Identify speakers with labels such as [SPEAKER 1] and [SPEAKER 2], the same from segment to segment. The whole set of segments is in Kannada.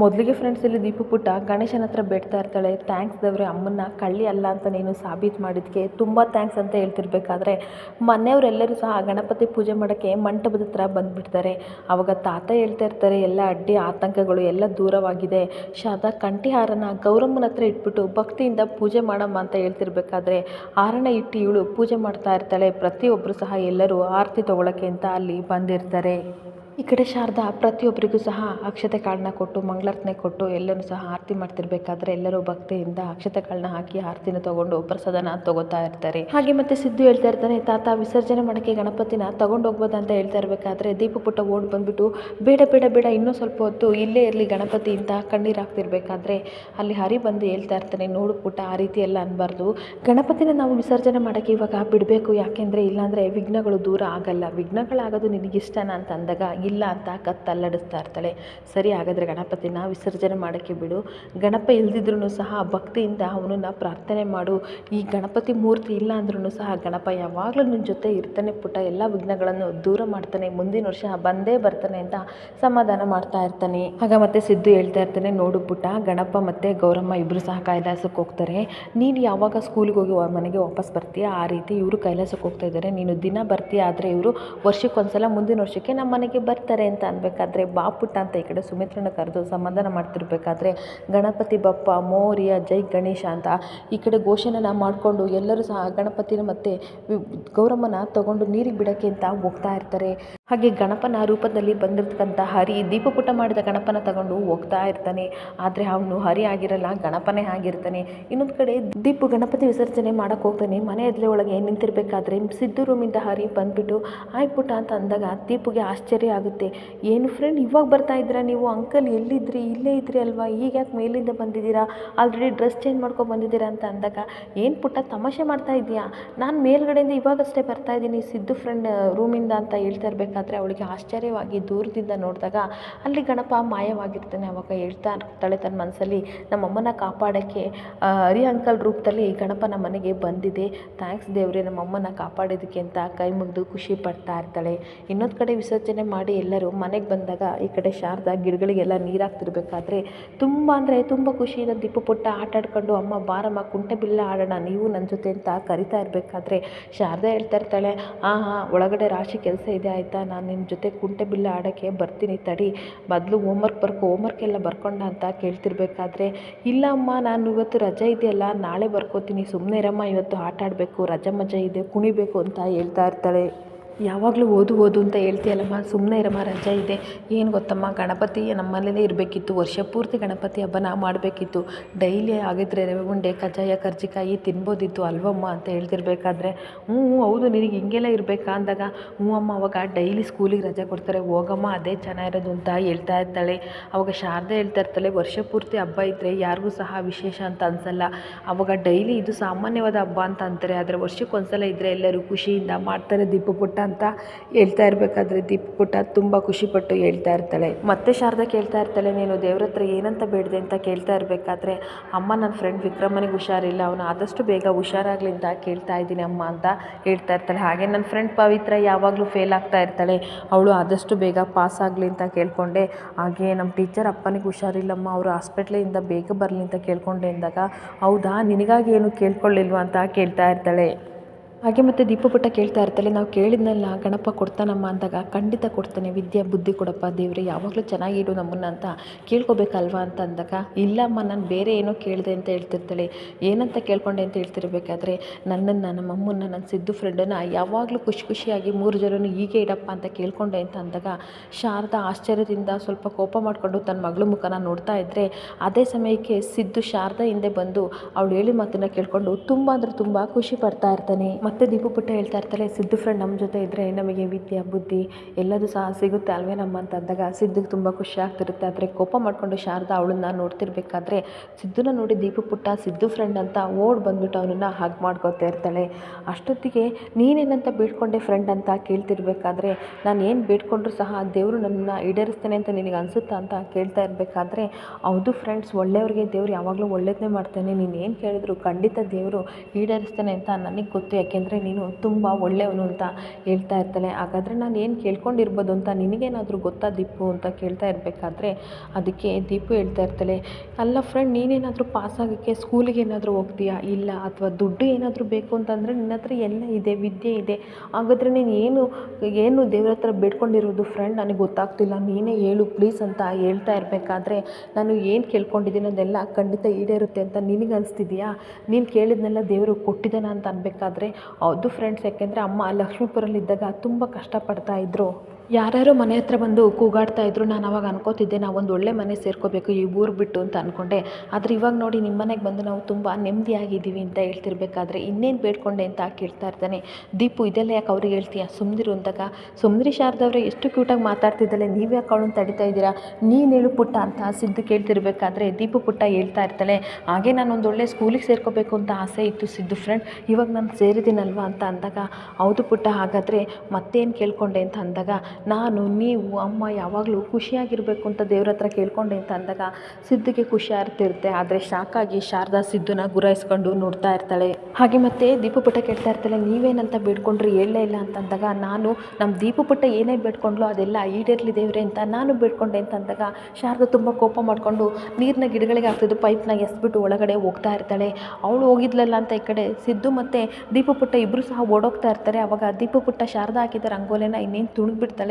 [SPEAKER 1] ಮೊದಲಿಗೆ ಫ್ರೆಂಡ್ಸ್ ಇಲ್ಲಿ ದೀಪು ಪುಟ್ಟ ಗಣೇಶನ ಹತ್ರ ಬೇಡ್ತಾ ಇರ್ತಾಳೆ ಥ್ಯಾಂಕ್ಸ್ ದೇವ್ರೆ, ಅಮ್ಮನ್ನ ಕಳ್ಳಿ ಅಲ್ಲ ಅಂತ ನೀನು ಸಾಬೀತು ಮಾಡಿದ್ಕೆ, ತುಂಬ ಥ್ಯಾಂಕ್ಸ್ ಅಂತ ಹೇಳ್ತಿರ್ಬೇಕಾದ್ರೆ ಮನೆಯವರೆಲ್ಲರೂ ಸಹ ಗಣಪತಿ ಪೂಜೆ ಮಾಡೋಕ್ಕೆ ಮಂಟಪದ ಹತ್ರ ಬಂದುಬಿಡ್ತಾರೆ. ಆವಾಗ ತಾತ ಹೇಳ್ತಾ ಇರ್ತಾರೆ, ಎಲ್ಲ ಅಡ್ಡಿ ಆತಂಕಗಳು ಎಲ್ಲ ದೂರವಾಗಿದೆ, ಶಾದ ಕಂಠಿ ಹಾರನ ಗೌರಮ್ಮನ ಹತ್ರ ಇಟ್ಬಿಟ್ಟು ಭಕ್ತಿಯಿಂದ ಪೂಜೆ ಮಾಡಮ್ಮ ಅಂತ ಹೇಳ್ತಿರ್ಬೇಕಾದ್ರೆ ಹಾರನ ಇಟ್ಟು ಇವಳು ಪೂಜೆ ಮಾಡ್ತಾ ಇರ್ತಾಳೆ ಪ್ರತಿಯೊಬ್ಬರು ಸಹ ಎಲ್ಲರೂ ಆರತಿ ತೊಗೊಳಕ್ಕೆ ಅಂತ ಅಲ್ಲಿ ಬಂದಿರ್ತಾರೆ. ಈ ಕಡೆ ಶಾರದಾ, ಪ್ರತಿಯೊಬ್ಬರಿಗೂ ಸಹ ಅಕ್ಷತೆ ಕಾಳನ್ನ ಕೊಟ್ಟು, ಮಂಗಳಾರತನೆ ಕೊಟ್ಟು ಎಲ್ಲರೂ ಸಹ ಆರತಿ ಮಾಡ್ತಿರ್ಬೇಕಾದ್ರೆ ಎಲ್ಲರೂ ಭಕ್ತಿಯಿಂದ ಅಕ್ಷತೆ ಕಾಳನ್ನ ಹಾಕಿ ಆರತಿನ ತಗೊಂಡು ಪ್ರಸಾದನ ತಗೋತಾ ಇರ್ತಾರೆ. ಹಾಗೆ ಮತ್ತೆ ಸಿದ್ದು ಹೇಳ್ತಾ ಇರ್ತಾನೆ, ತಾತ, ವಿಸರ್ಜನೆ ಮಾಡೋಕ್ಕೆ ಗಣಪತಿನ ತಗೊಂಡು ಹೋಗ್ಬೋದಾ ಅಂತ ಹೇಳ್ತಾ ಇರ್ಬೇಕಾದ್ರೆ ದೀಪ ಪುಟ್ಟ ಓಡ್ ಬಂದ್ಬಿಟ್ಟು, ಬೇಡ ಬೇಡ ಬೇಡ, ಇನ್ನೂ ಸ್ವಲ್ಪ ಹೊತ್ತು ಇಲ್ಲೇ ಇರಲಿ ಗಣಪತಿ ಅಂತ ಕಣ್ಣೀರು ಹಾಕ್ತಿರ್ಬೇಕಾದ್ರೆ ಅಲ್ಲಿ ಹರಿ ಬಂದು ಹೇಳ್ತಾ ಇರ್ತಾನೆ, ನೋಡು ಪುಟ್ಟ, ಆ ರೀತಿ ಎಲ್ಲ ಅನ್ಬಾರ್ದು. ಗಣಪತಿನ ನಾವು ವಿಸರ್ಜನೆ ಮಾಡೋಕ್ಕೆ ಇವಾಗ ಬಿಡಬೇಕು, ಯಾಕೆಂದರೆ ಇಲ್ಲಾಂದರೆ ವಿಘ್ನಗಳು ದೂರ ಆಗಲ್ಲ. ವಿಘ್ನಗಳಾಗೋದು ನಿನಗಿಷ್ಟನಾ? ಅಂತ ಅಂದಾಗ ಇಲ್ಲ ಅಂತ ಕತ್ತಲ್ಲಡಿಸ್ತಾ ಇರ್ತಾಳೆ. ಸರಿ ಹಾಗಾದರೆ ಗಣಪತಿನ ವಿಸರ್ಜನೆ ಮಾಡೋಕ್ಕೆ ಬಿಡು. ಗಣಪ ಇಲ್ದಿದ್ರೂ ಸಹ ಭಕ್ತಿಯಿಂದ ಅವನನ್ನು ಪ್ರಾರ್ಥನೆ ಮಾಡು. ಈ ಗಣಪತಿ ಮೂರ್ತಿ ಇಲ್ಲ ಅಂದ್ರೂ ಸಹ ಗಣಪ ಯಾವಾಗಲೂ ನಿನ್ನ ಜೊತೆ ಇರ್ತಾನೆ ಪುಟ್ಟ. ಎಲ್ಲ ವಿಘ್ನಗಳನ್ನು ದೂರ ಮಾಡ್ತಾನೆ. ಮುಂದಿನ ವರ್ಷ ಬಂದೇ ಬರ್ತಾನೆ ಅಂತ ಸಮಾಧಾನ ಮಾಡ್ತಾ ಇರ್ತಾನೆ. ಆಗ ಮತ್ತೆ ಸಿದ್ದು ಹೇಳ್ತಾ ಇರ್ತಾನೆ, ನೋಡು ಪುಟ್ಟ, ಗಣಪ ಮತ್ತು ಗೌರಮ್ಮ ಇಬ್ಬರು ಸಹ ಕೈಲಾಸಕ್ಕೆ ಹೋಗ್ತಾರೆ. ನೀನು ಯಾವಾಗ ಸ್ಕೂಲಿಗೆ ಹೋಗಿ ಮನೆಗೆ ವಾಪಸ್ ಬರ್ತೀಯ? ಆ ರೀತಿ ಇವರು ಕೈಲಾಸಕ್ಕೆ ಹೋಗ್ತಾ ಇದ್ದಾರೆ. ನೀನು ದಿನ ಬರ್ತೀಯ? ಆದರೆ ಇವರು ವರ್ಷಕ್ಕೊಂದ್ಸಲ ಮುಂದಿನ ವರ್ಷಕ್ಕೆ ನಮ್ಮ ಮನೆಗೆ ಬರ್ತಾರೆ ಅಂತ ಅನ್ಬೇಕಾದ್ರೆ ಬಾಪುಟ ಅಂತ ಈ ಕಡೆ ಸುಮಿತ್ರನ ಕರೆದು ಸಮಾಧಾನ ಮಾಡ್ತಿರ್ಬೇಕಾದ್ರೆ ಗಣಪತಿ ಬಪ್ಪ, ಮೋರ್ಯ, ಜೈ ಗಣೇಶ ಅಂತ ಈ ಕಡೆ ಘೋಷಣೆನ ಮಾಡಿಕೊಂಡು ಎಲ್ಲರೂ ಸಹ ಗಣಪತಿನ ಮತ್ತೆ ಗೌರಮ್ಮನ ತಗೊಂಡು ನೀರಿಗೆ ಬಿಡೋಕ್ಕೆ ಅಂತ ಹೋಗ್ತಾ ಇರ್ತಾರೆ. ಹಾಗೆ ಗಣಪನ ರೂಪದಲ್ಲಿ ಬಂದಿರ್ತಕ್ಕಂಥ ಹರಿ ದೀಪಪುಟ ಮಾಡಿದ ಗಣಪನ ತಗೊಂಡು ಹೋಗ್ತಾ ಇರ್ತಾನೆ. ಆದರೆ ಅವನು ಹರಿ ಆಗಿರಲ್ಲ, ಗಣಪನೇ ಆಗಿರ್ತಾನೆ. ಇನ್ನೊಂದು ಕಡೆ ದೀಪು ಗಣಪತಿ ವಿಸರ್ಜನೆ ಮಾಡಕ್ಕೆ ಹೋಗ್ತಾನೆ. ಮನೆ ಎದ್ಲೆ ಒಳಗೆ ನಿಂತಿರ್ಬೇಕಾದ್ರೆ ಸಿದ್ದು ರೂಮಿಂದ ಹರಿ ಬಂದ್ಬಿಟ್ಟು ಆಯ್ತು ಪುಟ್ಟ ಅಂತ ಅಂದಾಗ ದೀಪುಗೆ ಆಶ್ಚರ್ಯ ಆಗುತ್ತೆ ಏನು ಫ್ರೆಂಡ್ ಇವಾಗ ಬರ್ತಾ ಇದ್ದೀರಾ ನೀವು? ಅಂಕಲ್ ಎಲ್ಲಿದ್ರಿ? ಇಲ್ಲೇ ಇದ್ರಿ ಅಲ್ವಾ? ಈಗ ಯಾಕೆ ಮೇಲಿಂದ ಬಂದಿದ್ದೀರಾ? ಆಲ್ರೆಡಿ ಡ್ರೆಸ್ ಚೇಂಜ್ ಮಾಡ್ಕೊ ಬಂದಿದ್ದೀರಾ ಅಂತ ಅಂದಾಗ, ಏನು ಪುಟ್ಟ ತಮಾಷೆ ಮಾಡ್ತಾ ಇದೆಯಾ ನಾನು ಮೇಲ್ಗಡೆಯಿಂದ ಇವಾಗಷ್ಟೇ ಬರ್ತಾ ಇದ್ದೀನಿ. ಸಿದ್ದು ಫ್ರೆಂಡ್ ರೂಮಿಂದ ಅಂತ ಹೇಳ್ತಾ ಇರಬೇಕಾದ್ರೆ ಅವಳಿಗೆ ಆಶ್ಚರ್ಯವಾಗಿ ದೂರದಿಂದ ನೋಡಿದಾಗ, ಅಲ್ಲಿ ಗಣಪ ಮಾಯವಾಗಿರ್ತಾನೆ ಅವಾಗ ಹೇಳ್ತಾ ಇರ್ತಾಳೆ ತನ್ನ ಮನಸ್ಸಲ್ಲಿ ನಮ್ಮಮ್ಮನ ಕಾಪಾಡೋಕ್ಕೆ ಹರಿ ಅಂಕಲ್ ರೂಪದಲ್ಲಿ ಗಣಪ ನಮ್ಮ ಮನೆಗೆ ಬಂದಿದೆ. ಥ್ಯಾಂಕ್ಸ್ ದೇವ್ರೆ, ನಮ್ಮಮ್ಮನ ಕಾಪಾಡೋದಕ್ಕೆ ಅಂತ ಕೈ ಮುಗಿದು ಖುಷಿ ಪಡ್ತಾ ಇರ್ತಾಳೆ. ಇನ್ನೊಂದು ಕಡೆ ವಿಸರ್ಜನೆ ಮಾಡಿ ಎಲ್ಲರೂ ಮನೆಗೆ ಬಂದಾಗ ಈ ಕಡೆ ಶಾರದಾ ಗಿಡಗಳಿಗೆಲ್ಲ ನೀರು ಹಾಕ್ತಿರ್ಬೇಕಾದ್ರೆ ತುಂಬ ಅಂದರೆ ತುಂಬ ಖುಷಿಯಿಂದ ದಿಪ್ಪು ಪುಟ್ಟ ಆಟ ಆಡ್ಕೊಂಡು ಅಮ್ಮ, ಬಾರಮ್ಮ, ಕುಂಟೆ ಬಿಲ್ಲ ಆಡೋಣ, ನೀವು ನನ್ನ ಜೊತೆ ಅಂತ ಕರಿತಾ ಇರಬೇಕಾದ್ರೆ ಶಾರದಾ ಹೇಳ್ತಾ ಇರ್ತಾಳೆ ಹಾಂ ಹಾಂ ಒಳಗಡೆ ರಾಶಿ ಕೆಲಸ ಇದೆ ಆಯಿತಾ? ನಾನು ನಿಮ್ಮ ಜೊತೆ ಕುಂಟೆ ಬಿಲ್ಲ ಆಡೋಕ್ಕೆ ಬರ್ತೀನಿ ತಡಿ ಮೊದಲು ಹೋಮ್ವರ್ಕ್ ಬರ್ಕೊ ಹೋಮ್ವರ್ಕ್ ಎಲ್ಲ ಬರ್ಕೊಂಡ ಅಂತ ಕೇಳ್ತಿರ್ಬೇಕಾದ್ರೆ, ಇಲ್ಲ ಅಮ್ಮ, ನಾನು ಇವತ್ತು ರಜೆ ಇದೆಯಲ್ಲ, ನಾಳೆ ಬರ್ಕೋತೀನಿ ಸುಮ್ಮನೆ ಇರಮ್ಮ, ಇವತ್ತು ಆಟ ಆಡಬೇಕು, ರಜೆ ಮಜಾ ಇದೆ, ಕುಣಿಬೇಕು ಅಂತ ಹೇಳ್ತಾ ಇರ್ತಾಳೆ. ಯಾವಾಗಲೂ ಓದು ಓದು ಅಂತ ಹೇಳ್ತೀಯಲ್ಲಮ್ಮ ಸುಮ್ಮನೆ ಇರಮ್ಮ ರಜೆ ಇದೆ. ಏನು ಗೊತ್ತಮ್ಮ, ಗಣಪತಿ ನಮ್ಮಲ್ಲೇ ಇರಬೇಕಿತ್ತು. ವರ್ಷ ಪೂರ್ತಿ ಗಣಪತಿ ಹಬ್ಬನ ಮಾಡಬೇಕಿತ್ತು. ಡೈಲಿ ಆಗಿದ್ರೆ ರವೆ ಉಂಡೆ, ಕಜ್ಜಾಯ, ಕರ್ಜಿಕಾಯಿ ತಿನ್ಬೋದಿತ್ತು ಅಲ್ವಮ್ಮ ಅಂತ ಹೇಳ್ತಿರ್ಬೇಕಾದ್ರೆ, ಹ್ಞೂ ಹೌದು, ನಿನಗೆ ಹಿಂಗೆಲ್ಲ ಇರಬೇಕಾ ಅಂದಾಗ, ಹ್ಞೂ, ಅಮ್ಮ, ಅವಾಗ ಡೈಲಿ ಸ್ಕೂಲಿಗೆ ರಜೆ ಕೊಡ್ತಾರೆ. ಹೋಗಮ್ಮ, ಅದೇ ಚೆನ್ನಾಗಿರೋದು ಅಂತ ಹೇಳ್ತಾ ಇರ್ತಾಳೆ. ಅವಾಗ ಶಾರದೆ ಹೇಳ್ತಾ ಇರ್ತಾಳೆ, ವರ್ಷ ಪೂರ್ತಿ ಹಬ್ಬ ಇದ್ದರೆ ಯಾರಿಗೂ ಸಹ ವಿಶೇಷ ಅಂತ ಅನ್ಸಲ್ಲ. ಅವಾಗ ಡೈಲಿ ಇದು ಸಾಮಾನ್ಯವಾದ ಹಬ್ಬ ಅಂತ ಅಂತಾರೆ. ಆದರೆ ವರ್ಷಕ್ಕೊಂದ್ಸಲ ಇದ್ದರೆ ಎಲ್ಲರೂ ಖುಷಿಯಿಂದ ಮಾಡ್ತಾರೆ ದೀಪ ಪುಟ್ಟ. ಅಂತ ಹೇಳ್ತಾ ಇರಬೇಕಾದ್ರೆ ದೀಪ ಪುಟ್ಟ ತುಂಬ ಖುಷಿಪಟ್ಟು ಹೇಳ್ತಾ ಇರ್ತಾಳೆ. ಮತ್ತೆ ಶಾರದಾ ಕೇಳ್ತಾ ಇರ್ತಾಳೆ, ನೀನು ದೇವ್ರ ಹತ್ರ ಏನಂತ ಬೇಡಿದೆ ಅಂತ ಕೇಳ್ತಾ ಇರಬೇಕಾದ್ರೆ, ಅಮ್ಮ ನನ್ನ ಫ್ರೆಂಡ್ ವಿಕ್ರಮನಿಗೆ ಹುಷಾರಿಲ್ಲ, ಅವನು ಆದಷ್ಟು ಬೇಗ ಹುಷಾರಾಗಲಿ ಅಂತ ಕೇಳ್ತಾ ಇದ್ದೀನಿ ಅಮ್ಮ ಅಂತ ಹೇಳ್ತಾ ಇರ್ತಾಳೆ. ಹಾಗೆ ನನ್ನ ಫ್ರೆಂಡ್ ಪವಿತ್ರ ಯಾವಾಗಲೂ ಫೇಲ್ ಆಗ್ತಾ ಇರ್ತಾಳೆ. ಅವಳು ಆದಷ್ಟು ಬೇಗ ಪಾಸ್ ಆಗಲಿ ಅಂತ ಕೇಳ್ಕೊಂಡೆ. ಹಾಗೆ ನಮ್ಮ ಟೀಚರ್ ಅಪ್ಪನಿಗೆ ಹುಷಾರಿಲ್ಲಮ್ಮ, ಅವರು ಹಾಸ್ಪಿಟ್ಲಿಂದ ಬೇಗ ಬರಲಿ ಅಂತ ಕೇಳ್ಕೊಂಡೆ ಅಂದಾಗ, ಹೌದಾ, ನಿನಗಾಗಿ ಏನು ಕೇಳ್ಕೊಳ್ಳಿಲ್ವ? ಅಂತ ಕೇಳ್ತಾ ಇರ್ತಾಳೆ. ಹಾಗೆ ಮತ್ತೆ ದೀಪ ಪುಟ್ಟ ಕೇಳ್ತಾ ಇರ್ತಾಳೆ, ನಾವು ಕೇಳಿದ್ನಲ್ಲ, ಗಣಪ ಕೊಡ್ತಾನಮ್ಮ ಅಂದಾಗ, ಖಂಡಿತ ಕೊಡ್ತಾನೆ, ವಿದ್ಯಾ, ಬುದ್ಧಿ ಕೊಡಪ್ಪ ದೇವ್ರೆ, ಯಾವಾಗಲೂ ಚೆನ್ನಾಗಿಡು ನಮ್ಮನ್ನ ಅಂತ ಕೇಳ್ಕೊಬೇಕಲ್ವಾ? ಅಂತ ಅಂದಾಗ, ಇಲ್ಲಮ್ಮ, ನಾನು ಬೇರೆ ಏನೋ ಕೇಳಿದೆ ಅಂತ ಹೇಳ್ತಿರ್ತಾಳೆ, ಏನಂತ ಕೇಳ್ಕೊಂಡೆ ಅಂತ ಹೇಳ್ತಿರ್ಬೇಕಾದ್ರೆ, ನನ್ನನ್ನು, ನಮ್ಮ ಅಮ್ಮನ್ನ ನನ್ನ ಸಿದ್ದು ಫ್ರೆಂಡನ್ನು ಯಾವಾಗಲೂ ಖುಷಿ ಖುಷಿಯಾಗಿ ಮೂರು ಜನನು ಹೀಗೆ ಇಡಪ್ಪ ಅಂತ ಕೇಳ್ಕೊಂಡೆ ಅಂತ ಅಂದಾಗ, ಶಾರದಾ ಆಶ್ಚರ್ಯದಿಂದ ಸ್ವಲ್ಪ ಕೋಪ ಮಾಡಿಕೊಂಡು ತನ್ನ ಮಗಳ ಮುಖನ ನೋಡ್ತಾ ಇದ್ದರೆ ಅದೇ ಸಮಯಕ್ಕೆ ಸಿದ್ದು ಶಾರದಾ ಹಿಂದೆ ಬಂದು, ಅವಳು ಹೇಳಿ ಮಾತನ್ನು ಕೇಳಿಕೊಂಡು ತುಂಬ ಅಂದರೆ ತುಂಬ ಖುಷಿ ಪಡ್ತಾ ಇರ್ತಾನೆ. ಮತ್ತೆ ದೀಪು ಪುಟ್ಟ ಹೇಳ್ತಾ ಇರ್ತಾರೆ ಸಿದ್ದು ಫ್ರೆಂಡ್ ನಮ್ಮ ಜೊತೆ ಇದ್ದರೆ ನಮಗೆ ವಿದ್ಯೆ, ಬುದ್ಧಿ ಎಲ್ಲದೂ ಸಹ ಸಿಗುತ್ತೆ ಅಲ್ವೇ ನಮ್ಮ ಅಂತ ಅಂದಾಗ ಸಿದ್ದುಗೆ ತುಂಬ ಖುಷಿ ಆಗ್ತಿರುತ್ತೆ. ಆದರೆ ಕೋಪ ಮಾಡಿಕೊಂಡು ಶಾರದಾ ಅವಳನ್ನ ನೋಡ್ತಿರ್ಬೇಕಾದ್ರೆ ಸಿದ್ದುನ ನೋಡಿ ದೀಪು ಪುಟ್ಟ, ಸಿದ್ದು ಫ್ರೆಂಡ್ ಅಂತ ಓಡ್ ಬಂದ್ಬಿಟ್ಟು ಅವನನ್ನು ಹಗ್ ಮಾಡ್ಕೋತಾ ಇರ್ತಾಳೆ. ಅಷ್ಟೊತ್ತಿಗೆ ನೀನೇನಂತ ಬೇಡ್ಕೊಂಡೆ ಫ್ರೆಂಡ್ ಅಂತ ಕೇಳ್ತಿರ್ಬೇಕಾದ್ರೆ ನಾನು ಏನು ಬೇಡ್ಕೊಂಡ್ರು ಸಹ ದೇವರು ನನ್ನನ್ನು ಈಡೇರಿಸ್ತಾನೆ ಅಂತ ನಿನಗೆ ಅನಿಸುತ್ತಾ ಅಂತ ಕೇಳ್ತಾ ಇರಬೇಕಾದ್ರೆ ಹೌದು ಫ್ರೆಂಡ್ಸ್ ಒಳ್ಳೆಯವ್ರಿಗೆ ದೇವ್ರು ಯಾವಾಗಲೂ ಒಳ್ಳೇದನ್ನೇ ಮಾಡ್ತಾನೆ. ನೀನು ಏನು ಕೇಳಿದ್ರು ಖಂಡಿತ ದೇವರು ಈಡೇರಿಸ್ತಾನೆ ಅಂತ ನನಗೆ ಗೊತ್ತು. ಯಾಕೆಂದರೆ ನೀನು ತುಂಬ ಒಳ್ಳೆಯವನು ಅಂತ ಹೇಳ್ತಾ ಇರ್ತಾನೆ ಹಾಗಾದರೆ ನಾನು ಏನು ಕೇಳ್ಕೊಂಡಿರ್ಬೋದು ಅಂತ ನಿನಗೇನಾದರೂ ಗೊತ್ತಾ ದೀಪು ಅಂತ ಕೇಳ್ತಾ ಇರಬೇಕಾದ್ರೆ ಅದಕ್ಕೆ ದೀಪು ಹೇಳ್ತಾ ಇರ್ತಾಳೆ, ಅಲ್ಲ ಫ್ರೆಂಡ್ ನೀನೇನಾದರೂ ಪಾಸಾಗೋಕ್ಕೆ ಸ್ಕೂಲಿಗೆ ಏನಾದರೂ ಹೋಗ್ತೀಯಾ? ಇಲ್ಲ, ಅಥವಾ ದುಡ್ಡು ಏನಾದರೂ ಬೇಕು ಅಂತಂದರೆ ನಿನ್ನ ಹತ್ರ ಎಲ್ಲ ಇದೆ, ವಿದ್ಯೆ ಇದೆ. ಹಾಗಾದರೆ ನೀನು ಏನು ಏನು ದೇವ್ರ ಹತ್ರ ಬೇಡ್ಕೊಂಡಿರೋದು ಫ್ರೆಂಡ್ ನನಗೆ ಗೊತ್ತಾಗ್ತಿಲ್ಲ, ನೀನೇ ಹೇಳು ಪ್ಲೀಸ್ ಅಂತ ಹೇಳ್ತಾ ಇರಬೇಕಾದ್ರೆ ನಾನು ಏನು ಕೇಳ್ಕೊಂಡಿದ್ದೀನಿ ಅದೆಲ್ಲ ಖಂಡಿತ ಈಡೇರುತ್ತೆ ಅಂತ ನಿನಗೆ ಅನಿಸ್ತಿದೆಯಾ? ನೀನು ಕೇಳಿದ್ನೆಲ್ಲ ದೇವರು ಕೊಟ್ಟಿದ್ದಾನ ಅಂತ ಅನ್ಬೇಕಾದ್ರೆ ಹೌದು ಫ್ರೆಂಡ್ಸ್ ಯಾಕೆಂದರೆ ಅಮ್ಮ ಲಕ್ಷ್ಮೀಪುರಲ್ಲಿದ್ದಾಗ ತುಂಬ ಕಷ್ಟಪಡ್ತಾ ಇದ್ದರು ಯಾರ್ಯಾರೋ ಮನೆ ಹತ್ರ ಬಂದು ಕೂಗಾಡ್ತಾ ಇದ್ರು, ನಾನು ಅವಾಗ ಅನ್ಕೋತಿದ್ದೆ ನಾವು ಒಂದು ಒಳ್ಳೆ ಮನೆ ಸೇರ್ಕೋಬೇಕು, ಈ ಊರು ಬಿಟ್ಟು ಅಂತ ಅಂದ್ಕೊಂಡೆ ಆದರೆ ಇವಾಗ ನೋಡಿ ನಿಮ್ಮ ಮನೆಗೆ ಬಂದು ನಾವು ತುಂಬ ನೆಮ್ಮದಿಯಾಗಿದ್ದೀವಿ ಅಂತ ಹೇಳ್ತಿರ್ಬೇಕಾದ್ರೆ ಇನ್ನೇನು ಬೇಡ್ಕೊಂಡೆ ಅಂತ ಕೇಳ್ತಾ ಇರ್ತಾನೆ. ದೀಪು, ಇದೆಲ್ಲ ಯಾಕೆ ಅವ್ರಿಗೆ ಹೇಳ್ತೀಯ? ಸುಮ್ಮನಿರು ಅಂದಾಗ. ಸುಮ್ದಿರಿ ಶಾರದವ್ರೆ ಎಷ್ಟು ಕ್ಯೂಟಾಗಿ ಮಾತಾಡ್ತಿದ್ದಾಳೆ, ನೀವು ಯಾಕೆ ಅವಳನ್ನು ತಡಿತಾ ಇದ್ದೀರಾ? ನೀನು ಹೇಳು ಪುಟ್ಟ ಅಂತ ಸಿದ್ದು ಕೇಳ್ತಿರ್ಬೇಕಾದ್ರೆ ದೀಪು ಪುಟ್ಟ ಹೇಳ್ತಾ ಇರ್ತಾಳೆ. ಹಾಗೆ ನಾನು ಒಂದು ಒಳ್ಳೆ ಸ್ಕೂಲಿಗೆ ಸೇರ್ಕೋಬೇಕು ಅಂತ ಆಸೆ ಇತ್ತು ಸಿದ್ದು ಫ್ರೆಂಡ್ ಇವಾಗ ನಾನು ಸೇರಿದ್ದೀನಲ್ವಾ ಅಂತ ಅಂದಾಗ, ಹೌದು ಪುಟ್ಟ, ಹಾಗಾದರೆ ಮತ್ತೇನು ಕೇಳ್ಕೊಂಡೆ ಅಂತ ಅಂದಾಗ ನಾನು, ನೀವು, ಅಮ್ಮ ಯಾವಾಗಲೂ ಖುಷಿಯಾಗಿರಬೇಕು ಅಂತ ದೇವ್ರ ಹತ್ರ ಕೇಳ್ಕೊಂಡೆ ಅಂತ ಅಂದಾಗ ಸಿದ್ಧಿಗೆ ಖುಷಿ ಆಗ್ತಿರುತ್ತೆ ಆದರೆ ಶಾಕಾಗಿ ಶಾರದಾ ಸಿದ್ದುನ ಗುರಾಯಿಸ್ಕೊಂಡು ನೋಡ್ತಾ ಇರ್ತಾಳೆ. ಹಾಗೆ ಮತ್ತೆ ದೀಪು ಪುಟ್ಟ ಕೇಳ್ತಾ ಇರ್ತಾಳೆ, ನೀವೇನಂತ ಬೇಡ್ಕೊಂಡ್ರೆ, ಹೇಳಲೇ ಇಲ್ಲ ಅಂತ ಅಂದಾಗ, ನಾನು ನಮ್ಮ ದೀಪು ಏನೇ ಬೇಡ್ಕೊಂಡ್ಲೋ ಅದೆಲ್ಲ ಈಡೇರ್ಲಿ ದೇವ್ರೆ ಅಂತ ನಾನು ಬೇಡ್ಕೊಂಡೆ ಅಂತ ಅಂದಾಗ ಶಾರದಾ ತುಂಬ ಕೋಪ ಮಾಡಿಕೊಂಡು ನೀರಿನ ಗಿಡಗಳಿಗೆ ಹಾಕ್ತಿದ್ದು, ಪೈಪ್ನ ಎಸ್ಬಿಟ್ಟು ಒಳಗಡೆ ಹೋಗ್ತಾ ಇರ್ತಾಳೆ. ಅವಳು ಹೋಗಿದ್ಲಲ್ಲ ಅಂತ ಈ ಕಡೆ ಸಿದ್ದು ಮತ್ತು ದೀಪು ಪುಟ್ಟ ಇಬ್ಬರು ಸಹ ಓಡೋಗ್ತಾ ಇರ್ತಾರೆ. ಅವಾಗ ದೀಪು ಪುಟ್ಟ ಶಾರದಾ ಹಾಕಿದ ರಂಗೋಲೆನ ಇನ್ನೇನು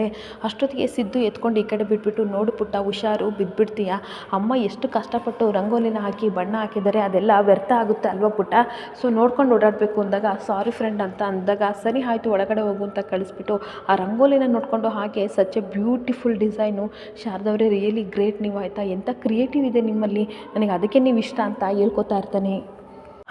[SPEAKER 1] ತುಣಿದ್ಬಿಡ್ತಾಳೆ ಅಷ್ಟೊತ್ತಿಗೆ ಸಿದ್ದು ಎತ್ಕೊಂಡು ಈ ಕಡೆ ಬಿಟ್ಬಿಟ್ಟು ನೋಡು ಪುಟ್ಟ, ಹುಷಾರು ಬಿದ್ದುಬಿಡ್ತೀಯ ಅಮ್ಮ ಎಷ್ಟು ಕಷ್ಟಪಟ್ಟು ರಂಗೋಲಿನ ಹಾಕಿ ಬಣ್ಣ ಹಾಕಿದ್ದಾರೆ, ಅದೆಲ್ಲ ವ್ಯರ್ಥ ಆಗುತ್ತೆ ಅಲ್ವಾ ಪುಟ್ಟ? ಸೊ ನೋಡ್ಕೊಂಡು ಓಡಾಡಬೇಕು ಅಂದಾಗ, ಸಾರಿ ಫ್ರೆಂಡ್ ಅಂತ ಅಂದಾಗ, ಸರಿ ಆಯಿತು, ಒಳಗಡೆ ಹೋಗು ಅಂತ ಕಳಿಸ್ಬಿಟ್ಟು, ಆ ರಂಗೋಲಿನ ನೋಡಿಕೊಂಡು ಹಾಗೆ ಸಚ್ ಎ ಬ್ಯೂಟಿಫುಲ್ ಡಿಸೈನು. ಶಾರದವರೇ, ರಿಯಲಿ ಗ್ರೇಟ್ ನೀವು ಆಯಿತಾ? ಎಂಥ ಕ್ರಿಯೇಟಿವ್ ಇದೆ ನಿಮ್ಮಲ್ಲಿ? ನನಗೆ ಅದಕ್ಕೆ ನೀವು ಇಷ್ಟ ಅಂತ ಹೇಳ್ಕೊತಾ ಇರ್ತಾನೆ.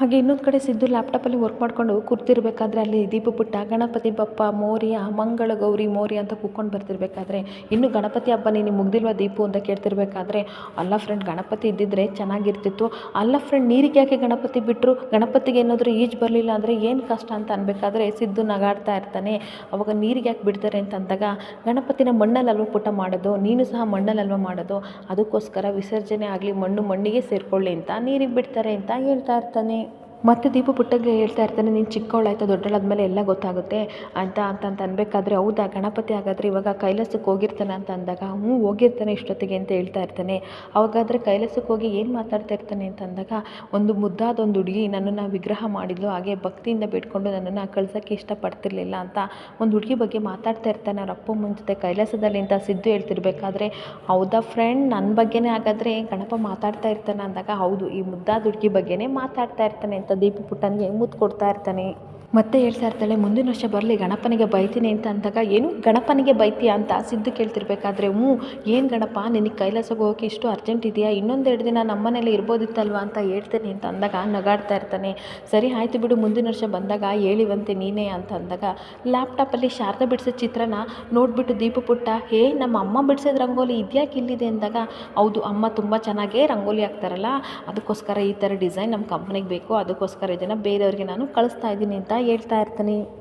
[SPEAKER 1] ಹಾಗೆ ಇನ್ನೊಂದು ಕಡೆ ಸಿದ್ದು ಲ್ಯಾಪ್ಟಾಪಲ್ಲಿ ವರ್ಕ್ ಮಾಡಿಕೊಂಡು ಕೂರ್ತಿರ್ಬೇಕಾದ್ರೆ ಅಲ್ಲಿ ದೀಪ ಪುಟ್ಟ, ಗಣಪತಿ ಬಪ್ಪ, ಮೋರಿಯ ಮಂಗಳ ಗೌರಿ ಮೋರಿ ಅಂತ ಕೂತ್ಕೊಂಡು ಬರ್ತಿರ್ಬೇಕಾದ್ರೆ, ಇನ್ನು ಗಣಪತಿ ಹಬ್ಬ ನೀನು ಮುಗ್ದಿಲ್ವಾ ದೀಪು ಅಂತ ಕೇಳ್ತಿರ್ಬೇಕಾದ್ರೆ, ಅಲ್ಲ ಫ್ರೆಂಡ್ ಗಣಪತಿ ಇದ್ದಿದ್ರೆ ಚೆನ್ನಾಗಿರ್ತಿತ್ತು. ಅಲ್ಲ ಫ್ರೆಂಡ್ ನೀರಿಗೆ ಯಾಕೆ ಗಣಪತಿ ಬಿಟ್ಟರು ಗಣಪತಿಗೆ ಏನಾದರೂ ಈಜು ಬರಲಿಲ್ಲ ಅಂದರೆ ಏನು ಕಷ್ಟ ಅಂತ ಅನ್ಬೇಕಾದ್ರೆ ಸಿದ್ದು ನಗಾಡ್ತಾ ಇರ್ತಾನೆ. ಅವಾಗ ನೀರಿಗೆ ಯಾಕೆ ಬಿಡ್ತಾರೆ ಅಂತ ಅಂದಾಗ, ಗಣಪತಿನ ಮಣ್ಣಲ್ಲಲ್ವ ಪುಟ್ಟ ಮಾಡೋದು? ನೀನು ಸಹ ಮಣ್ಣಲ್ಲಲ್ವ ಮಾಡೋದು? ಅದಕ್ಕೋಸ್ಕರ ವಿಸರ್ಜನೆ ಆಗಲಿ, ಮಣ್ಣು ಮಣ್ಣಿಗೆ ಸೇರಿಕೊಳ್ಳಿ ಅಂತ ನೀರಿಗೆ ಬಿಡ್ತಾರೆ ಅಂತ ಹೇಳ್ತಾ ಇರ್ತಾನೆ. ಮತ್ತು ದೀಪು ಪುಟ್ಟಗೆ ಹೇಳ್ತಾ ಇರ್ತಾನೆ, ನೀನು ಚಿಕ್ಕವಳಾಯ್ತಾ ದೊಡ್ಡಳಾದ್ಮೇಲೆ ಎಲ್ಲ ಗೊತ್ತಾಗುತ್ತೆ ಅಂತ ಅಂತಂತ ಅನ್ಬೇಕಾದ್ರೆ, ಹೌದಾ ಗಣಪತಿ ಹಾಗಾದ್ರೆ ಇವಾಗ ಕೈಲಾಸಕ್ಕೆ ಹೋಗಿರ್ತಾನೆ ಅಂತ ಅಂದಾಗ, ಹ್ಞೂ, ಹೋಗಿರ್ತಾನೆ ಇಷ್ಟೊತ್ತಿಗೆ ಅಂತ ಹೇಳ್ತಾ ಇರ್ತಾನೆ. ಅವಾಗಾದರೆ ಕೈಲಾಸಕ್ಕೆ ಹೋಗಿ ಏನು ಮಾತಾಡ್ತಾ ಇರ್ತಾನೆ ಅಂತ ಅಂದಾಗ, ಒಂದು ಮುದ್ದಾದ ಒಂದು ಹುಡುಗಿ ನನ್ನನ್ನು ವಿಗ್ರಹ ಮಾಡಿದ್ಲು, ಹಾಗೆ ಭಕ್ತಿಯಿಂದ ಬೇಡ್ಕೊಂಡು ನನ್ನನ್ನು ಕಳ್ಸೋಕ್ಕೆ ಇಷ್ಟಪಡ್ತಿರ್ಲಿಲ್ಲ ಅಂತ ಒಂದು ಹುಡುಗಿ ಬಗ್ಗೆ ಮಾತಾಡ್ತಾ ಇರ್ತಾನೆ ಅವ್ರ ಅಪ್ಪಮ್ಮನ ಜೊತೆ ಕೈಲಾಸದಲ್ಲಿ ಅಂತ ಸಿದ್ದು ಹೇಳ್ತಿರ್ಬೇಕಾದ್ರೆ, ಹೌದಾ ಫ್ರೆಂಡ್ ನನ್ನ ಬಗ್ಗೆನೇ ಹಾಗಾದರೆ ಗಣಪ ಮಾತಾಡ್ತಾ ಇರ್ತಾನೆ ಅಂದಾಗ, ಹೌದು, ಈ ಮುದ್ದಾದ ಹುಡುಗಿ ಬಗ್ಗೆನೇ ಮಾತಾಡ್ತಾ ಇರ್ತಾನೆ. ಅಂತ ದೀಪು ಪುಟ್ಟನಿಗೆ ಮುತ್ತು ಕೊಡ್ತಾ ಇರ್ತಾನೆ. ಮತ್ತೆ ಹೇಳ್ತಾ ಇರ್ತಾಳೆ ಮುಂದಿನ ವರ್ಷ ಬರಲಿ, ಗಣಪನಿಗೆ ಬೈತೀನಿ ಅಂತ ಅಂದಾಗ ಏನು ಗಣಪನಿಗೆ ಬೈತೀಯಾ ಅಂತ ಸಿದ್ದು ಕೇಳ್ತಿರ್ಬೇಕಾದ್ರೆ, ಹ್ಞೂ, ಏನು ಗಣಪ, ನಿನಗೆ ಕೈಲಾಸಕ್ಕೆ ಹೋಗೋಕೆ ಇಷ್ಟು ಅರ್ಜೆಂಟ್ ಇದೆಯಾ, ಇನ್ನೊಂದೆರಡು ದಿನ ನಮ್ಮನೇಲಿ ಇರ್ಬೋದಿತ್ತಲ್ವಾ ಅಂತ ಹೇಳ್ತೀನಿ ಅಂತ ಅಂದಾಗ ನಗಾಡ್ತಾ ಇರ್ತಾನೆ. ಸರಿ, ಆಯಿತು ಬಿಡು, ಮುಂದಿನ ವರ್ಷ ಬಂದಾಗ ಹೇಳಿವಂತೆ ನೀನೇ ಅಂತ ಅಂದಾಗ ಲ್ಯಾಪ್ಟಾಪಲ್ಲಿ ಶಾರದ ಬಿಡಿಸೋ ಚಿತ್ರನ ನೋಡಿಬಿಟ್ಟು ದೀಪ ಪುಟ್ಟ, ಹೇ, ನಮ್ಮ ಅಮ್ಮ ಬಿಡಿಸಿದ ರಂಗೋಲಿ ಇದ್ಯಾಕೆ ಇಲ್ಲಿದೆ ಅಂದಾಗ, ಹೌದು, ಅಮ್ಮ ತುಂಬ ಚೆನ್ನಾಗೇ ರಂಗೋಲಿ ಹಾಕ್ತಾರಲ್ಲ, ಅದಕ್ಕೋಸ್ಕರ ಈ ಥರ ಡಿಸೈನ್ ನಮ್ಮ ಕಂಪ್ನಿಗೆ ಬೇಕು, ಅದಕ್ಕೋಸ್ಕರ ಇದನ್ನು ಬೇರೆಯವ್ರಿಗೆ ನಾನು ಕಳಿಸ್ತಾ ಇದ್ದೀನಿ ಅಂತ ಹೇಳ್ತಾ ಇರ್ತಾನೆ.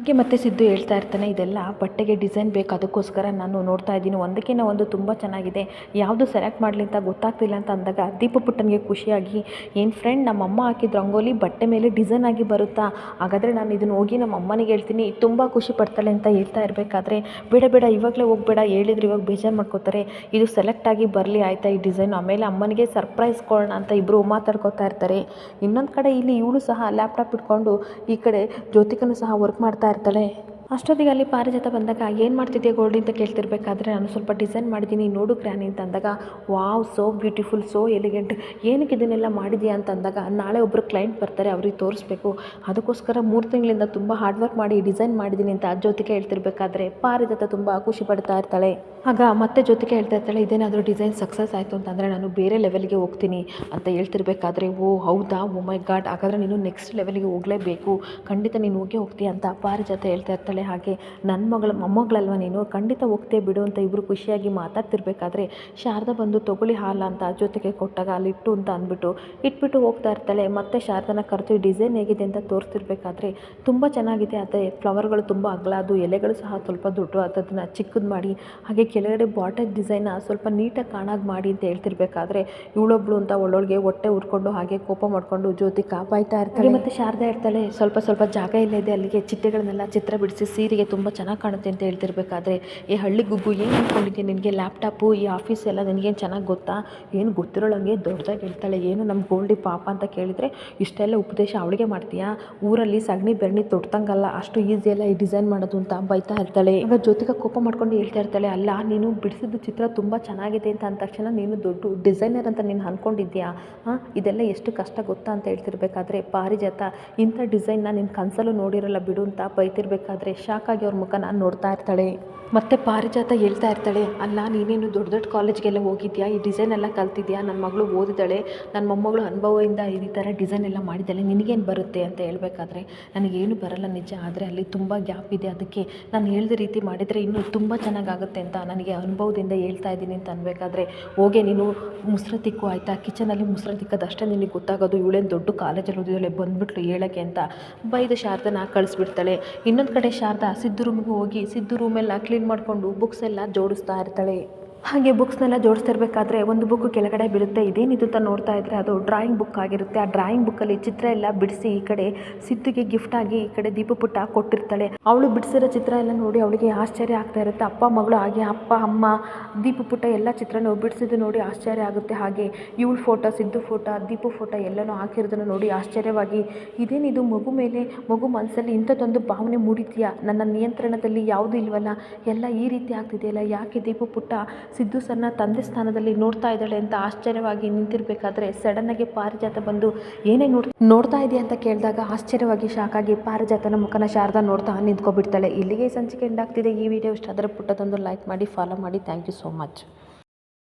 [SPEAKER 1] ಹಾಗೆ ಮತ್ತೆ ಸಿದ್ದು ಹೇಳ್ತಾ ಇರ್ತಾನೆ, ಇದೆಲ್ಲ ಬಟ್ಟೆಗೆ ಡಿಸೈನ್ ಬೇಕು, ಅದಕ್ಕೋಸ್ಕರ ನಾನು ನೋಡ್ತಾ ಇದ್ದೀನಿ. ಒಂದಕ್ಕಿಂತ ಒಂದು ತುಂಬ ಚೆನ್ನಾಗಿದೆ. ಯಾವುದು ಸೆಲೆಕ್ಟ್ ಮಾಡಲಿ ಅಂತ ಗೊತ್ತಾಗ್ತಿಲ್ಲ ಅಂತ ಅಂದಾಗ ದೀಪ ಪುಟ್ಟನಿಗೆ ಖುಷಿಯಾಗಿ, ಏನು ಫ್ರೆಂಡ್ ನಮ್ಮ ಅಮ್ಮ ಹಾಕಿದ ರಂಗೋಲಿ ಬಟ್ಟೆ ಮೇಲೆ ಡಿಸೈನ್ ಆಗಿ ಬರುತ್ತಾ? ಹಾಗಾದರೆ ನಾನು ಇದನ್ನು ಹೋಗಿ ನಮ್ಮ ಅಮ್ಮನಿಗೆ ಹೇಳ್ತೀನಿ. ತುಂಬ ಖುಷಿ ಪಡ್ತಾಳೆ ಅಂತ ಹೇಳ್ತಾ ಇರಬೇಕಾದ್ರೆ, ಬೇಡ ಬೇಡ, ಇವಾಗಲೇ ಹೋಗ್ಬೇಡ. ಹೇಳಿದ್ರೆ ಇವಾಗ ಬೇಜಾರು ಮಾಡ್ಕೋತಾರೆ. ಇದು ಸೆಲೆಕ್ಟ್ ಆಗಿ ಬರಲಿ, ಆಯಿತಾ ಈ ಡಿಸೈನ್ ಆಮೇಲೆ ಅಮ್ಮನಿಗೆ ಸರ್ಪ್ರೈಸ್ ಕೊಡೋಣ ಅಂತ ಇಬ್ಬರು ಮಾತಾಡ್ಕೋತಾ ಇರ್ತಾರೆ. ಇನ್ನೊಂದು ಕಡೆ ಇಲ್ಲಿ ಇವಳು ಸಹ ಲ್ಯಾಪ್ಟಾಪ್ ಇಟ್ಕೊಂಡು, ಈ ಕಡೆ ಜ್ಯೋತಿಕನು ಸಹ ವರ್ಕ್ ಮಾಡ್ತಾ ಇರ್ತಾಳೆ ಅಷ್ಟೊತ್ತಿಗೆ ಅಲ್ಲಿ ಪಾರಿಜಾತ ಬಂದಾಗ, ಏನು ಮಾಡ್ತಿದ್ದೆ ಗೋಲ್ಡ್ ಅಂತ ಕೇಳ್ತಿರ್ಬೇಕಾದ್ರೆ ನಾನು ಸ್ವಲ್ಪ ಡಿಸೈನ್ ಮಾಡಿದ್ದೀನಿ, ನೋಡು ಗ್ರ್ಯಾನಿ ಅಂತ ಅಂದಾಗ, wow, so beautiful, so elegant, ಏನಕ್ಕೆ ಇದನ್ನೆಲ್ಲ ಮಾಡಿದ್ಯಾ ಅಂತ ಅಂದಾಗ, ನಾಳೆ ಒಬ್ಬರು ಕ್ಲೈಂಟ್ ಬರ್ತಾರೆ, ಅವ್ರಿಗೆ ತೋರಿಸ್ಬೇಕು. ಅದಕ್ಕೋಸ್ಕರ ಮೂರು ತಿಂಗಳಿಂದ ತುಂಬ ಹಾರ್ಡ್ ವರ್ಕ್ ಮಾಡಿ ಡಿಸೈನ್ ಮಾಡಿದ್ದೀನಿ ಅಂತ ಜೊತೆಗೆ ಹೇಳ್ತಿರ್ಬೇಕಾದ್ರೆ ಪಾರಿಜಾತ ತುಂಬ ಖುಷಿ ಪಡ್ತಾ ಇರ್ತಾಳೆ. ಆಗ ಮತ್ತೆ ಜೊತೆಗೆ ಹೇಳ್ತಾ ಇರ್ತಾಳೆ, ಇದೇನಾದರೂ ಡಿಸೈನ್ ಸಕ್ಸಸ್ ಆಯಿತು ಅಂತಂದರೆ ನಾನು ಬೇರೆ ಲೆವೆಲ್ಗೆ ಹೋಗ್ತೀನಿ ಅಂತ ಹೇಳ್ತಿರ್ಬೇಕಾದ್ರೆ, ಓ, ಹೌದಾ? ಓ ಮೈ ಗಾಡ್, ಹಾಗಾದರೆ ನೀನು ನೆಕ್ಸ್ಟ್ ಲೆವೆಲ್ಗೆ ಹೋಗಲೇಬೇಕು. ಖಂಡಿತ ನೀನು ಹೋಗೇ ಹೋಗ್ತೀಯ ಅಂತ ಪಾರಿಜಾತ ಹೇಳ್ತಾ ಇರ್ತಾಳೆ. ಹಾಗೆ ನನ್ನ ಮಗಳ, ಮೊಮ್ಮಗಳಲ್ವ ನೀನು? ಖಂಡಿತ ಹೋಗ್ತೇ ಬಿಡು ಅಂತ ಇಬ್ಬರು ಖುಷಿಯಾಗಿ ಮಾತಾಡ್ತಿರ್ಬೇಕಾದ್ರೆ ಶಾರದಾ ಬಂದು ತೊಗೊಳ್ಳಿ ಹಾಲು ಅಂತ ಜೊತೆಗೆ ಕೊಟ್ಟಾಗ ಅಲ್ಲಿ ಇಟ್ಟು ಅಂತ ಅಂದ್ಬಿಟ್ಟು ಇಟ್ಬಿಟ್ಟು ಹೋಗ್ತಾ ಇರ್ತಾಳೆ. ಮತ್ತೆ ಶಾರದನ ಕರೆದು ಡಿಸೈನ್ ಹೇಗಿದೆ ಅಂತ ತೋರಿಸ್ತಿರ್ಬೇಕಾದ್ರೆ ತುಂಬ ಚೆನ್ನಾಗಿದೆ. ಆದರೆ ಫ್ಲವರ್ಗಳು ತುಂಬ ಅಗಲ. ಅದು ಎಲೆಗಳು ಸಹ ಸ್ವಲ್ಪ ದೊಡ್ಡ. ಅದನ್ನು ಚಿಕ್ಕದು ಮಾಡಿ, ಹಾಗೆ ಕೆಳಗಡೆ ಬಾಟಲ್ ಡಿಸೈನ್ನ ಸ್ವಲ್ಪ ನೀಟಾಗಿ ಕಾಣಾಗಿ ಮಾಡಿ ಅಂತ ಹೇಳ್ತಿರ್ಬೇಕಾದ್ರೆ ಇವಳೊಬ್ಳು ಅಂತ ಒಳ್ಳೊಳಗೆ ಹೊಟ್ಟೆ ಉರ್ಕೊಂಡು ಹಾಗೆ ಕೋಪ ಮಾಡಿಕೊಂಡು ಜ್ಯೋತಿ ಕಾಪಾಯ್ತಾ ಇರ್ತಾಳೆ. ಮತ್ತು ಶಾರದಾ ಇರ್ತಾಳೆ ಸ್ವಲ್ಪ ಸ್ವಲ್ಪ ಜಾಗ ಇಲ್ಲ ಇದೆ. ಅಲ್ಲಿಗೆ ಚಿಟ್ಟೆಗಳನ್ನೆಲ್ಲ ಚಿತ್ರ ಬಿಡಿಸಿ ಸೀರೆಗೆ ತುಂಬ ಚೆನ್ನಾಗಿ ಕಾಣುತ್ತೆ ಅಂತ ಹೇಳ್ತಿರ್ಬೇಕಾದ್ರೆ ಈ ಹಳ್ಳಿ ಗುಗ್ಗು, ಏನು ಅಂದ್ಕೊಂಡಿದ್ದೆ ನಿನಗೆ? ಲ್ಯಾಪ್ಟಾಪು, ಈ ಆಫೀಸ್ ಎಲ್ಲ ನಿನಗೇನು ಚೆನ್ನಾಗಿ ಗೊತ್ತಾ? ಏನು ಗೊತ್ತಿರೋಳಂಗೆ ದೊಡ್ಡದಾಗಿ ಹೇಳ್ತಾಳೆ, ಏನು ನಮ್ಮ ಗೋಲ್ಡಿ ಪಾಪ ಅಂತ ಕೇಳಿದರೆ, ಇಷ್ಟೆಲ್ಲ ಉಪದೇಶ ಅವಳಿಗೆ ಮಾಡ್ತೀಯಾ? ಊರಲ್ಲಿ ಸಗಣಿ, ಬೆರಣಿ ತೊಡ್ತಂಗಲ್ಲ, ಅಷ್ಟು ಈಸಿಯೆಲ್ಲ ಈ ಡಿಸೈನ್ ಮಾಡೋದು ಅಂತ ಬೈತಾ ಇರ್ತಾಳೆ. ಇವಾಗ ಜೊತೆಗೆ ಕೋಪ ಮಾಡ್ಕೊಂಡು ಹೇಳ್ತಾ ಇರ್ತಾಳೆ, ಅಲ್ಲ, ನೀನು ಬಿಡಿಸಿದ ಚಿತ್ರ ತುಂಬ ಚೆನ್ನಾಗಿದೆ ಅಂತ ಅಂದ ತಕ್ಷಣ ನೀನು ದೊಡ್ಡ ಡಿಸೈನರ್ ಅಂತ ನೀನು ಅಂದ್ಕೊಂಡಿದ್ದೀಯಾ ಹಾಂ ಇದೆಲ್ಲ ಎಷ್ಟು ಕಷ್ಟ ಗೊತ್ತಾ? ಅಂತ ಹೇಳ್ತಿರ್ಬೇಕಾದ್ರೆ, ಪಾರಿಜಾತ, ಇಂಥ ಡಿಸೈನ್ನ ನಿನ್ನ ಕನಸಲ್ಲೂ ನೋಡಿರಲ್ಲ ಬಿಡು ಅಂತ ಬೈತಿರ್ಬೇಕಾದ್ರೆ ಶಾಕಾಗಿ ಅವ್ರ ಮುಖ ನಾನು ನೋಡ್ತಾ ಇರ್ತಾಳೆ. ಮತ್ತೆ ಪಾರಿಜಾತ ಹೇಳ್ತಾ ಇರ್ತಾಳೆ, ಅಲ್ಲ, ನೀನೇನು ದೊಡ್ಡ ದೊಡ್ಡ ಕಾಲೇಜ್ಗೆಲ್ಲ ಹೋಗಿದ್ಯಾ? ಈ ಡಿಸೈನ್ ಎಲ್ಲ ಕಲ್ತಿದ್ಯಾ? ನನ್ನ ಮಗಳು ಓದಿದ್ದಾಳೆ ನನ್ನ ಮೊಮ್ಮಗಳು ಅನುಭವದಿಂದ ಈ ಥರ ಡಿಸೈನ್ ಎಲ್ಲ ಮಾಡಿದ್ದಾಳೆ ನಿನಗೇನು ಬರುತ್ತೆ? ಅಂತ ಹೇಳಬೇಕಾದ್ರೆ, ನನಗೇನು ಬರಲ್ಲ ನಿಜ, ಆದರೆ ಅಲ್ಲಿ ತುಂಬ ಗ್ಯಾಪ್ ಇದೆ. ಅದಕ್ಕೆ ನಾನು ಹೇಳಿದ ರೀತಿ ಮಾಡಿದರೆ ಇನ್ನೂ ತುಂಬ ಚೆನ್ನಾಗಾಗುತ್ತೆ ಅಂತ ನನಗೆ ಅನುಭವದಿಂದ ಹೇಳ್ತಾ ಇದ್ದೀನಿ ಅಂತ ಅನ್ಬೇಕಾದ್ರೆ, ಹೋಗೆ ನೀನು ಮುಸ್ರ ತಿಕ್ಕು, ಆಯಿತಾ? ಕಿಚನಲ್ಲಿ ಮುಸ್ರ ತಿಕ್ಕೋದಷ್ಟೇ ನಿನಗೆ ಗೊತ್ತಾಗೋದು. ಇವಳೇನು ದೊಡ್ಡ ಕಾಲೇಜಲ್ಲಿ ಓದಿದ್ದಾಳೆ ಬಂದುಬಿಟ್ಲು ಹೇಳೋಕ್ಕೆ ಅಂತ. ಬೈದು ಶಾರದನ ಕಳಿಸ್ಬಿಡ್ತಾಳೆ. ಇನ್ನೊಂದು ಕಡೆ ಶಾರದಾ ಸಿದ್ದು ರೂಮಿಗೆ ಹೋಗಿ ಸಿದ್ದು ರೂಮೆಲ್ಲ ಕ್ಲೀನ್ ಮಾಡಿಕೊಂಡು ಬುಕ್ಸ್ ಎಲ್ಲ ಜೋಡಿಸ್ತಾ ಇರ್ತಾಳೆ. ಹಾಗೆ ಬುಕ್ಸ್ನೆಲ್ಲ ಜೋಡಿಸ್ತಿರ್ಬೇಕಾದ್ರೆ ಒಂದು ಬುಕ್ ಕೆಳಗಡೆ ಬೀಳುತ್ತೆ ಇದೇನಿದು ಅಂತ ನೋಡ್ತಾ ಇದ್ದರೆ ಅದು ಡ್ರಾಯಿಂಗ್ ಬುಕ್ ಆಗಿರುತ್ತೆ. ಆ ಡ್ರಾಯಿಂಗ್ ಬುಕ್ಕಲ್ಲಿ ಚಿತ್ರ ಎಲ್ಲ ಬಿಡಿಸಿ ಈ ಕಡೆ ಸಿದ್ದಿಗೆ ಗಿಫ್ಟ್ ಆಗಿ ಈ ಕಡೆ ದೀಪ ಪುಟ್ಟ ಕೊಟ್ಟಿರ್ತಾಳೆ. ಅವಳು ಬಿಡಿಸಿರೋ ಚಿತ್ರ ಎಲ್ಲ ನೋಡಿ ಅವಳಿಗೆ ಆಶ್ಚರ್ಯ ಆಗ್ತಾ ಇರುತ್ತೆ. ಅಪ್ಪ, ಮಗಳು ಹಾಗೆ ಅಪ್ಪ, ಅಮ್ಮ, ದೀಪ ಪುಟ್ಟ ಎಲ್ಲ ಚಿತ್ರನೂ ಬಿಡಿಸಿದ್ದು ನೋಡಿ ಆಶ್ಚರ್ಯ ಆಗುತ್ತೆ. ಹಾಗೆ ಇವಳ photo Siddu photo Deepa photo ಎಲ್ಲನೂ ಹಾಕಿರೋದನ್ನು ನೋಡಿ ಆಶ್ಚರ್ಯವಾಗಿ ಇದೇನಿದು ಮಗು ಮೇಲೆ, ಮಗು ಮನಸ್ಸಲ್ಲಿ ಇಂಥದ್ದೊಂದು ಭಾವನೆ ಮೂಡಿದೆಯಾ? ನನ್ನ ನಿಯಂತ್ರಣದಲ್ಲಿ ಯಾವುದೂ ಇಲ್ವಲ್ಲ? ಎಲ್ಲ ಈ ರೀತಿ ಆಗ್ತಿದೆಯಲ್ಲ? ಯಾಕೆ ದೀಪು ಪುಟ್ಟ ಸಿದ್ದು ಸರ್ನ ತಂದೆ ಸ್ಥಾನದಲ್ಲಿ ನೋಡ್ತಾ ಇದ್ದಾಳೆ ಅಂತ ಆಶ್ಚರ್ಯವಾಗಿ ನಿಂತಿರಬೇಕಾದ್ರೆ ಸಡನ್ನಾಗಿ ಪಾರಿಜಾತ ಬಂದು, ಏನೇ ನೋಡ್ ನೋಡ್ತಾ ಇದೆಯಾ ಅಂತ ಕೇಳಿದಾಗ ಆಶ್ಚರ್ಯವಾಗಿ ಶಾಕಾಗಿ ಪಾರಿಜಾತನ ಮುಖನ ಶಾರದಾ ನೋಡ್ತಾ ನಿಂತ್ಕೊಬಿಡ್ತಾಳೆ. ಇಲ್ಲಿಗೆ ಸಂಚಿಕೆ ಎಂಡ್ ಆಗ್ತಿದೆ. ಈ ವಿಡಿಯೋ ಇಷ್ಟ ಆದರೆ ಪುಟ್ಟದೊಂದು ಲೈಕ್ ಮಾಡಿ ಫಾಲೋ ಮಾಡಿ. Thank you so much